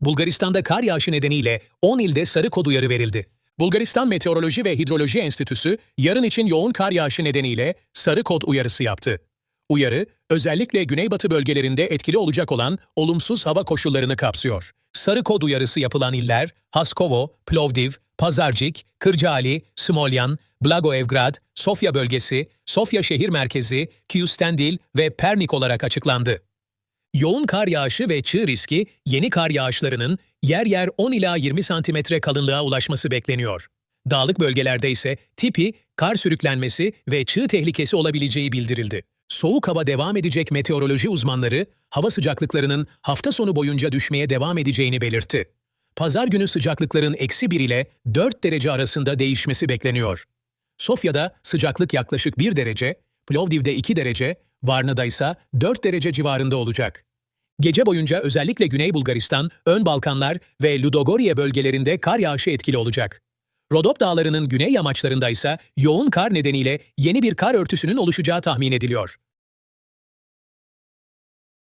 Bulgaristan'da kar yağışı nedeniyle 10 ilde sarı kod uyarı verildi. Bulgaristan Meteoroloji ve Hidroloji Enstitüsü yarın için yoğun kar yağışı nedeniyle sarı kod uyarısı yaptı. Uyarı, özellikle güneybatı bölgelerinde etkili olacak olan olumsuz hava koşullarını kapsıyor. Sarı kod uyarısı yapılan iller Haskovo, Plovdiv, Pazarcik, Kırcaali, Smolyan, Blagoevgrad, Sofya bölgesi, Sofya şehir merkezi, Kyustendil ve Pernik olarak açıklandı. Yoğun kar yağışı ve çığ riski yeni kar yağışlarının yer yer 10 ila 20 santimetre kalınlığa ulaşması bekleniyor. Dağlık bölgelerde ise tipi, kar sürüklenmesi ve çığ tehlikesi olabileceği bildirildi. Soğuk hava devam edecek meteoroloji uzmanları, hava sıcaklıklarının hafta sonu boyunca düşmeye devam edeceğini belirtti. Pazar günü sıcaklıkların eksi 1 ile 4 derece arasında değişmesi bekleniyor. Sofya'da sıcaklık yaklaşık 1 derece, Plovdiv'de 2 derece, Varna'da ise 4 derece civarında olacak. Gece boyunca özellikle Güney Bulgaristan, Ön Balkanlar ve Ludogorye bölgelerinde kar yağışı etkili olacak. Rodop Dağları'nın güney yamaçlarında ise yoğun kar nedeniyle yeni bir kar örtüsünün oluşacağı tahmin ediliyor.